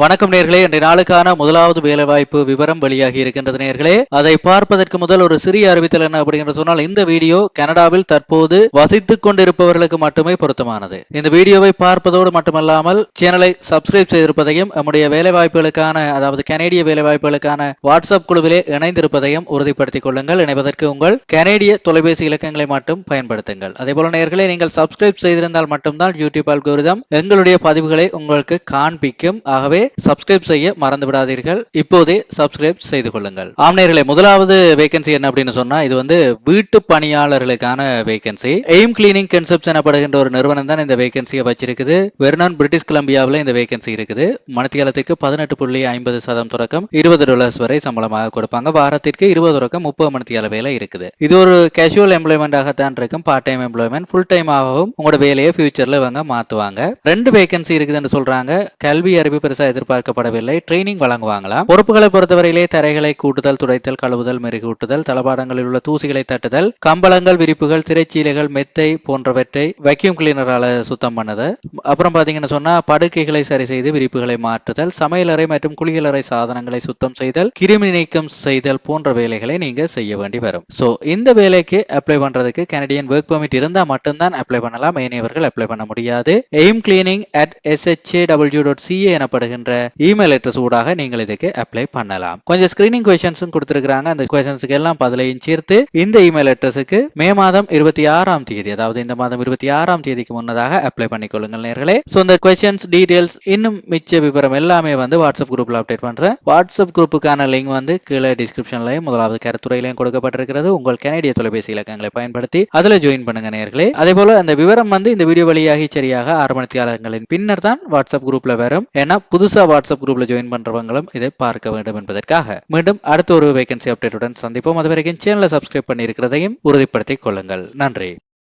வணக்கம் நேர்களே. இன்றைய நாளுக்கான முதலாவது வேலைவாய்ப்பு விவரம் வெளியாகி இருக்கின்றது நேர்களே. அதை பார்ப்பதற்கு முதல் ஒரு சிறிய அறிவித்தல் என்ன அப்படிங்கிற சொன்னால் இந்த வீடியோ கனடாவில் தற்போது வசித்துக் கொண்டிருப்பவர்களுக்கு மட்டுமே பொருத்தமானது. இந்த வீடியோவை பார்ப்பதோடு மட்டுமல்லாமல் சேனலை சப்ஸ்கிரைப் செய்திருப்பதையும் நம்முடைய வேலைவாய்ப்புகளுக்கான அதாவது கனேடிய வேலைவாய்ப்புகளுக்கான வாட்ஸ்அப் குழுவிலே இணைந்திருப்பதையும் உறுதிப்படுத்திக் கொள்ளுங்கள். இணைவதற்கு உங்கள் கனேடிய தொலைபேசி இலக்கங்களை மட்டும் பயன்படுத்துங்கள். அதே போல நேர்களே நீங்கள் சப்ஸ்கிரைப் செய்திருந்தால் மட்டும்தான் யூடியூப் அல்கோரிதம் எங்களுடைய பதிவுகளை உங்களுக்கு காண்பிக்கும். ஆகவே சப்ஸ்கிரைப் செய்ய மறந்து விடாதீர்கள் இப்போதே சப்ஸ்கிரைப் செய்து கொள்ளுங்கள். ஆம்நேயர்களே முதலாவது வேகன்சி என்ன அப்படின்னு சொன்னா இது வந்து வீட்டு பணியாளர்களுக்கான வேகன்சி எய்ம் கிளீனிங் கன்செப்ட்ஸ் எனப்படுகின்ற ஒரு நிறுவனம் தான் இந்த வேகன்சியை வச்சிருக்குது. வெர்னான் பிரிட்டிஷ் கொலம்பியாவில் இந்த வேகன்சி இருக்குது. மணித்தியாலத்துக்கு பதினெட்டு புள்ளி ஐம்பது சதம் தொடக்கம் இருபது டாலர்ஸ் வரை சம்பளமாக கொடுப்பாங்க. வாரத்திற்கு இருபது தொடக்கம் முப்பது மணித்தியால வேலை இருக்குது. இது ஒரு கேஷுவல் எம்ப்ளாய்மெண்டாகத்தான் இருக்கும். Part time employment full time ஆகவும் உங்களோட வேலையை ஃபியூச்சர்ல இவங்க மாத்துவாங்க. ரெண்டு வேகன்சி இருக்குதுன்னு சொல்றாங்க. கல்வி அறிவு பெருசா எதிர்பார்க்கப்படவில்லை. ட்ரைனிங் வழங்குவாங்களாம். பொறுப்புகளை பொறுத்தவரையிலே தரைகளை கூட்டுதல் துடைத்தல் கழுவுதல் மெருகூட்டுதல் தளபாடங்களில் உள்ள தூசிகளை தட்டுதல் கம்பளங்கள் விரிப்புகள் திரைச்சீலைகள் மெத்தை போன்றவற்றை வெக்யூம் கிளீனரால சுத்தம் பண்ணது. அப்புறம் பாத்தீங்கன்னு சொன்னா படுக்கைகளை சரி செய்து விரிப்புகளை மாற்றுதல் சமையலறை மற்றும் குளியலறை சாதனங்களை சுத்தம் செய்தல் கிருமி நீக்கம் செய்தல் போன்ற வேலைகளை நீங்க செய்ய வேண்டி வரும். சோ இந்த வேலைக்கு அப்ளை பண்றதுக்கு கனடியன் ஒர்க் பெர்மிட் இருந்தா மட்டும்தான் அப்ளை பண்ணலாம். ஏனையவர்கள் அப்ளை பண்ண முடியாது. Aim cleaning at S H A W dot C A எனப்படுகின்ற என்ற இமெயில் அட்ரஸ் ஊடாக நீங்கள் இதுக்கு அப்ளை பண்ணலாம். கொஞ்சம் ஸ்கிரீனிங் கொஸ்டின்ஸும் கொடுத்துருக்காங்க அந்த கொஸ்டின்ஸுக்கு எல்லாம் பதிலையும் சேர்த்து இந்த இமெயில் அட்ரஸுக்கு மே மாதம் இருபத்தி ஆறாம் தேதி அதாவது இந்த மாதம் இருபத்தி ஆறாம் தேதிக்கு முன்னதாக அப்ளை பண்ணிக்கொள்ளுங்கள் நேர்களே. ஸோ இந்த கொஸ்டின்ஸ் டீடைல்ஸ் இன்னும் மிச்ச விவரம் எல்லாமே வந்து வாட்ஸ்அப் குரூப்ல அப்டேட் பண்றேன். வாட்ஸ்அப் குரூப்புக்கான லிங்க் வந்து கீழே டிஸ்கிரிப்ஷன்லையும் முதலாவது கருத்துறையிலையும் கொடுக்கப்பட்டிருக்கிறது. உங்கள் கனடிய தொலைபேசி இலக்கங்களை பயன்படுத்தி அதில் ஜாயின் பண்ணுங்க நேர்களே. அதே போல அந்த விவரம் வந்து இந்த வீடியோ வழியாகி சரியாக ஆறு மணித்தியாளர்களின் பின்னர் தான் வாட்ஸ்அப் குரூப்ல வரும். ஏன்னா புது புதுசாக வாட்ஸ்அப் குரூப்பில் ஜாயின் பண்ணுறவங்களும் இதை பார்க்க வேண்டும் என்பதற்காக. மீண்டும் அடுத்த ஒரு வேகன்சி அப்டேட்டுடன் சந்திப்போம். அதுவரைக்கும் சேனலை சப்ஸ்கிரைப் பண்ணியிருக்கிறதையும் உறுதிப்படுத்திக் கொள்ளுங்கள். நன்றி.